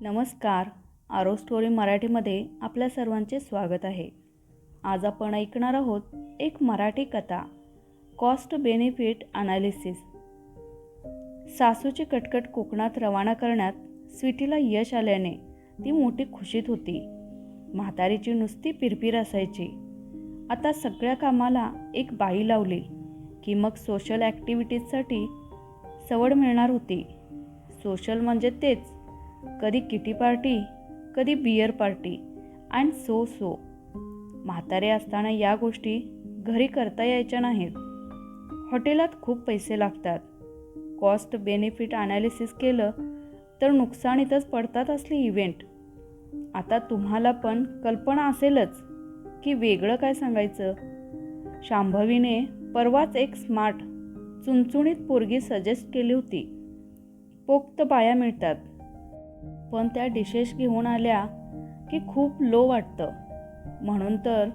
नमस्कार. आरो स्टोरी मराठीमध्ये आपल्या सर्वांचे स्वागत आहे. आज आपण ऐकणार आहोत एक मराठी कथा कॉस्ट बेनिफिट अनालिसिस. सासूची कटकट कोकणात रवाना करण्यात स्वीटीला यश आल्याने ती मोठी खुशीत होती. म्हातारीची नुसती पिरपिर असायची. आता सगळ्या कामाला एक बाई लावली की मग सोशल ॲक्टिव्हिटीजसाठी सवड मिळणार होती. सोशल म्हणजे तेच कधी किटी पार्टी कधी beer party and so so. म्हातारे असताना या गोष्टी घरी करता यायच्या नाहीत. हॉटेलात खूप पैसे लागतात. कॉस्ट बेनिफिट ॲनालिसिस केलं तर नुकसानीतच पडतात असले इव्हेंट. आता तुम्हाला पण कल्पना असेलच की वेगळं काय सांगायचं? शांभवीने परवाच एक स्मार्ट चुणचुणीत पोरगी सजेस्ट केली होती. पोक्त बाया मिळतात. पण त्या डिशेस घेऊन आल्या की खूप लो वाटतं. म्हणून तर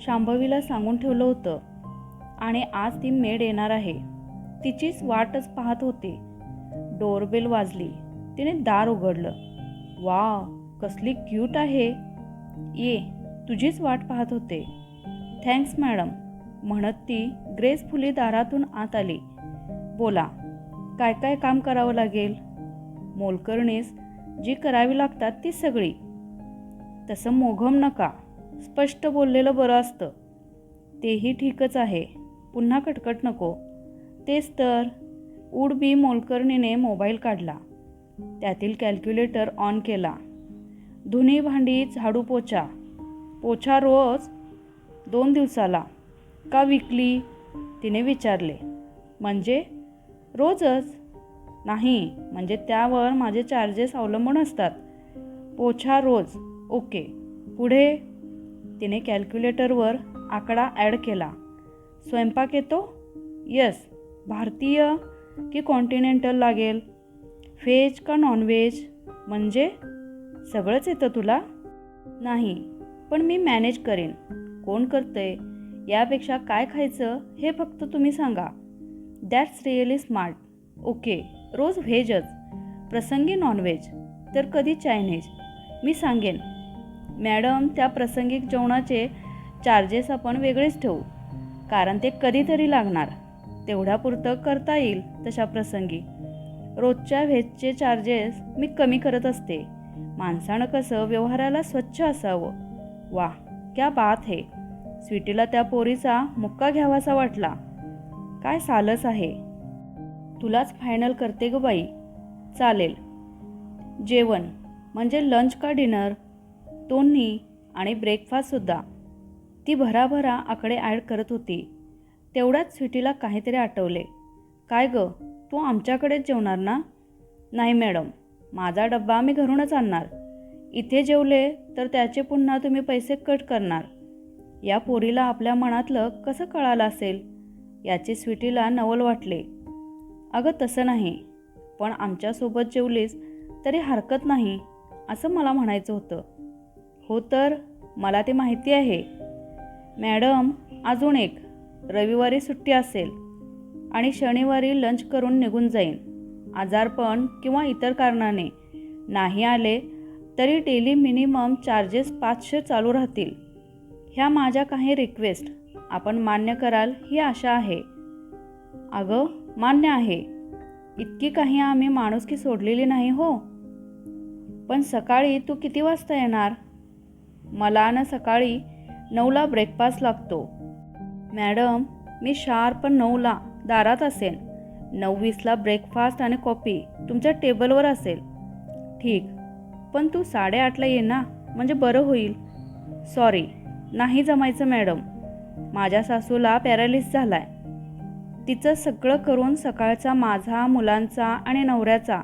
शांभवीला सांगून ठेवलं होतं आणि आज ती मेड येणार आहे. तिचीच वाटच पाहत होती. डोरबेल वाजली. तिने दार उघडलं. वा कसली क्यूट आहे. ये तुझीच वाट पाहत होते. थँक्स मॅडम म्हणत ती ग्रेसफुली दारातून आत आली. बोला काय काय काम करावं लागेल? मोलकर्णीस जी करावी लागतात ती सगळी. तसं मोघम नका. स्पष्ट बोललेलं बरं असतं. तेही ठीकच आहे. पुन्हा कटकट नको. तेच तर. उड बी मोलकर्णीने मोबाईल काढला. त्यातील कॅल्क्युलेटर ऑन केला. धुनी भांडी झाडू पोछा. पोछा रोज दोन दिवसाला. का विकली? तिने विचारले. म्हणजे? रोजच? नाही म्हणजे त्यावर माझे चार्जेस अवलंबून असतात. पोछा रोज. ओके पुढे. तिने कॅल्क्युलेटरवर आकडा ॲड केला. स्वयंपाक येतो? यस भारतीय की कॉन्टिनेंटल लागेल? व्हेज का नॉनव्हेज म्हणजे? सगळंच येतं तुला? नाही. पण मी मॅनेज करेन. कोण करतंय? यापेक्षा काय खायचं? हे फक्त तुम्ही सांगा. दॅट्स रिअली स्मार्ट ओके रोज व्हेजच. प्रसंगी नॉनव्हेज तर कधी चायनीज मी सांगेन. मॅडम त्या प्रसंगिक जेवणाचे चार्जेस आपण वेगळेच ठेवू. कारण ते कधीतरी लागणार. तेवढ्यापुरतं करता येईल तशा प्रसंगी. रोजच्या व्हेजचे चार्जेस मी कमी करत असते. माणसानं कसं व्यवहाराला स्वच्छ असावं? वा क्या बात हे. स्वीटीला त्या पोरीचा मुक्का घ्यावासा वाटला. काय सालस आहे. तुलाच फायनल करते ग बाई. चालेल. जेवण म्हणजे लंच का डिनर दोन्ही आणि ब्रेकफास्टसुद्धा ती भराभरा आकडे ॲड करत होती. तेवढ्याच स्वीटीला काहीतरी आठवले. काय ग तू आमच्याकडेच जेवणार ना? नाही मॅडम माझा डब्बा मी घरूनच आणणार. इथे जेवले तर त्याचे पुन्हा तुम्ही पैसे कट करणार. या पोरीला आपल्या मनातलं कसं कळालं असेल? याचे स्वीटीला नवल वाटले. अगं तसं नाही. पण आमच्यासोबत जेवलीस तरी हरकत नाही असं मला म्हणायचं होतं. हो तर मला ते माहिती आहे. मॅडम अजून एक. रविवारी सुट्टी असेल आणि शनिवारी लंच करून निघून जाईन. आजारपण किंवा इतर कारणाने नाही आले तरी डेली मिनिमम चार्जेस पाचशे चालू राहतील. ह्या माझ्या काही रिक्वेस्ट आपण मान्य कराल ही आशा आहे. अगं मान्य आहे. इतकी काही आम्ही माणुसकी सोडलेली नाही हो. पण सकाळी तू किती वाजता येणार? मला ना सकाळी नऊला ब्रेकफास्ट लागतो. मॅडम मी शार्प नऊला दारात असेन. नऊवीसला ब्रेकफास्ट आणि कॉफी तुमच्या टेबलवर असेल. ठीक पण तू साडेआठला ये ना म्हणजे बरं होईल. सॉरी नाही जमायचं मॅडम. माझ्या सासूला पॅरालिस आहे तिचं सगळं करून सकाळचा माझा मुलांचा आणि नवऱ्याचा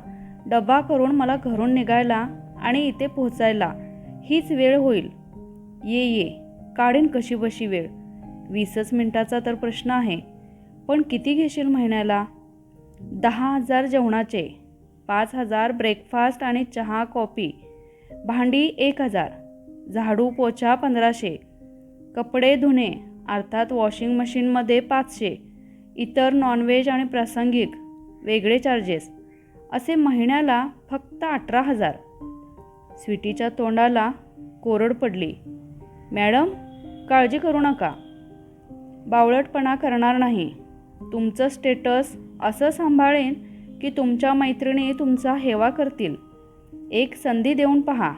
डबा करून मला घरून निघायला आणि इथे पोहोचायला हीच वेळ होईल. ये ये. काढीन कशी बशी वेळ. वीसच मिनटाचा तर प्रश्न आहे. पण किती घेशील महिन्याला? दहा हजार जेवणाचे पाच हजार ब्रेकफास्ट आणि चहा कॉफी. भांडी एक हजार. झाडू पोछा पंधराशे. कपडे धुणे अर्थात वॉशिंग मशीनमध्ये पाचशे. इतर नॉनव्हेज आणि प्रासंगिक वेगळे चार्जेस असे महिन्याला फक्त अठरा हजार. स्वीटीच्या तोंडाला कोरड पडली. मॅडम काळजी करू नका. बावळटपणा करणार नाही. तुमचं स्टेटस असं सांभाळेन की तुमच्या मैत्रिणी तुमचा हेवा करतील. एक संधी देऊन पहा.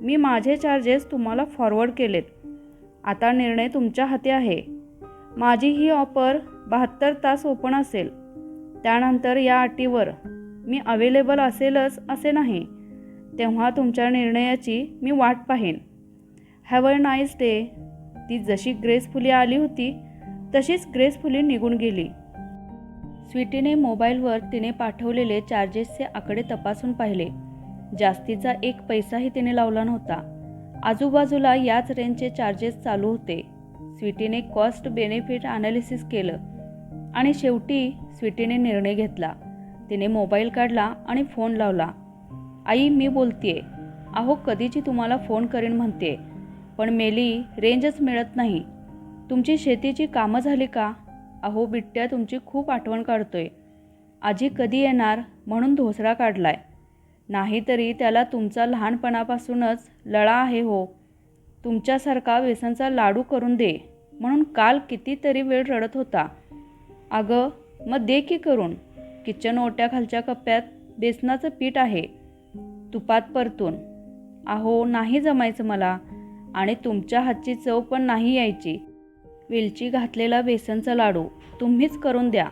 मी माझे चार्जेस तुम्हाला फॉरवर्ड केलेत. आता निर्णय तुमच्या हाती आहे. माझी ही ऑफर बहात्तर तास ओपन असेल. त्यानंतर या अटीवर मी अवेलेबल असेलच असे नाही तेव्हा तुमच्या निर्णयाची मी वाट पाहीन. हॅव अ नाईस डे ती जशी ग्रेसफुली आली होती तशीच ग्रेसफुली निघून गेली. स्वीटीने मोबाईलवर तिने पाठवलेले चार्जेसचे आकडे तपासून पाहिले. जास्तीचा एक पैसाही तिने लावला नव्हता. आजूबाजूला याच रेंजचे चार्जेस चालू होते. स्वीटीने कॉस्ट बेनिफिट ॲनालिसिस केलं. आणि शेवटी स्वीटीने निर्णय घेतला. तिने मोबाईल काढला आणि फोन लावला. आई मी बोलतेय. अहो कधीची तुम्हाला फोन करीन म्हणते. पण मेली रेंजच मिळत नाही. तुमची शेतीची कामं झाली का? अहो बिट्ट्या तुमची खूप आठवण काढतोय. आजी कधी येणार म्हणून धोसरा काढलाय. नाहीतरी त्याला तुमचा लहानपणापासूनच लळा आहे हो. तुमच्यासारखा व्यसनचा लाडू करून दे. म्हणून काल कितीतरी वेळ रडत होता. अगं मग दे की करून. किचन ओट्याखालच्या कप्प्यात बेसनाचं पीठ आहे. तुपात परतून. अहो नाही जमायचं मला. आणि तुमच्या हातची चव पण नाही यायची. वेलची घातलेला बेसनचा लाडू तुम्हीच करून द्या.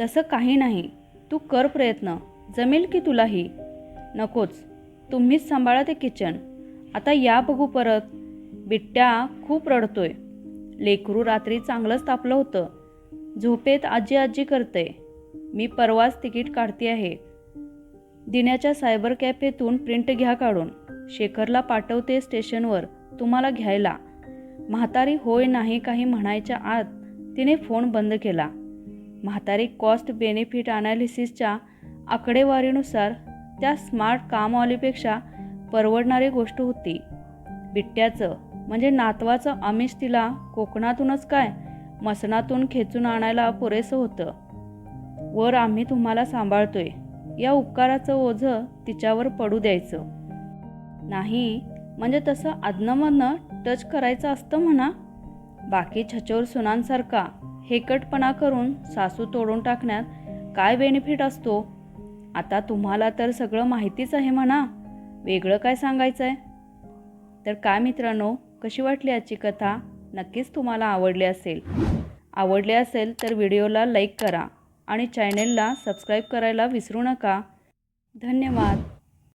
तसं काही नाही. तू कर प्रयत्न. जमेल की तुलाही. नकोच. तुम्हीच सांभाळा ते किचन. आता या बघू परत. बिट्ट्या खूप रडतोय. लेकरू रात्री चांगलंच तापलं होतं. झोपेत आजी आजी करते. मी परवाच तिकीट काढते आहे. दिण्याच्या सायबर कॅफेतून प्रिंट घ्या काढून. शेखरला पाठवते स्टेशनवर तुम्हाला घ्यायला. म्हातारी होय नाही काही म्हणायच्या आत तिने फोन बंद केला. म्हातारी कॉस्ट बेनिफिट ॲनालिसिसच्या आकडेवारीनुसार त्या स्मार्ट कामवालीपेक्षा परवडणारी गोष्ट होती. बिट्ट्याचं म्हणजे नातवाचं आमिष तिला कोकणातूनच काय मसनातून खेचून आणायला पुरेसं होतं. वर आम्ही तुम्हाला सांभाळतोय. या उपकाराचं ओझं तिच्यावर पडू द्यायचं. नाही म्हणजे तसं आदनमधनं टच करायचं असतं म्हणा. बाकी छचोर सुनांसारखा हेकटपणा करून सासू तोडून टाकण्यात काय बेनिफिट असतो? आता तुम्हाला तर सगळं माहितीच आहे म्हणा. वेगळं काय सांगायचं आहे तर काय मित्रांनो कशी वाटली याची कथा? नक्कीच तुम्हाला आवडले असेल. आवडले असेल तर व्हिडिओला लाईक करा आणि चॅनेलला सबस्क्राईब करायला विसरू नका. धन्यवाद.